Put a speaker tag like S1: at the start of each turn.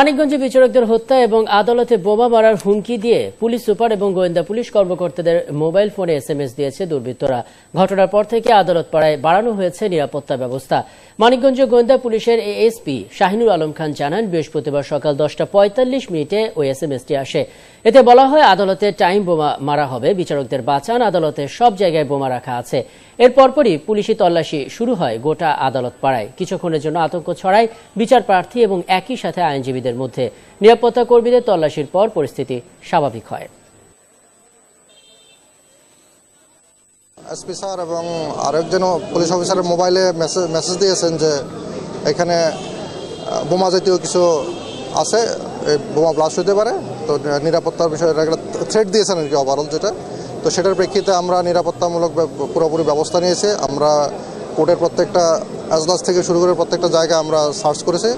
S1: মানিকগঞ্জে বিচারকদের হত্যা এবং আদালতে বোমা মারার হুমকি দিয়ে পুলিশ সুপার এবং গোয়েন্দা পুলিশ কর্মকর্তাদের মোবাইল ফোনে এসএমএস দিয়েছে দুর্বৃত্তরা। ঘটনার পর থেকে আদালত পাড়ায় বাড়ানো হয়েছে নিরাপত্তা ব্যবস্থা। মানিকগঞ্জ গোয়েন্দা পুলিশের এএসপি শাহিনুর আলম খান জানান, বৃহস্পতিবার সকাল দশটা পঁয়তাল্লিশ মিনিটে ওই এসএমএসটি আসে। এতে বলা হয়, আদালতে টাইম বোমা মারা হবে, বিচারকদের বাঁচান, আদালতে সব জায়গায় বোমা রাখা আছে। এর পরপরই পুলিশি তল্লাশি শুরু হয় গোটা আদালত পাড়ায়। কিছুক্ষণের জন্য আতঙ্ক ছড়ায় বিচার প্রার্থী এবং একই সাথে আইনজীবীদের মধ্যে। নিরাপত্তা কর্মীদের তল্লাশির পর পরিস্থিতি স্বাভাবিক হয়।
S2: এসপি স্যার এবং আরেকজন পুলিশ অফিসারের মোবাইলে মেসেজ দিয়েছেন যে এখানে বোমা জাতীয় কিছু আছে বোমা ব্লাস্ট হতে পারে। তো নিরাপত্তার বিষয়ে থ্রেট দিয়েছেন আর কি ওভারঅল যেটা। তো সেটার প্রেক্ষিতে আমরা নিরাপত্তামূলক পুরোপুরি ব্যবস্থা নিয়েছে। আমরা কোর্টের প্রত্যেকটা এজলাস থেকে শুরু করে প্রত্যেকটা জায়গা আমরা সার্চ করেছি।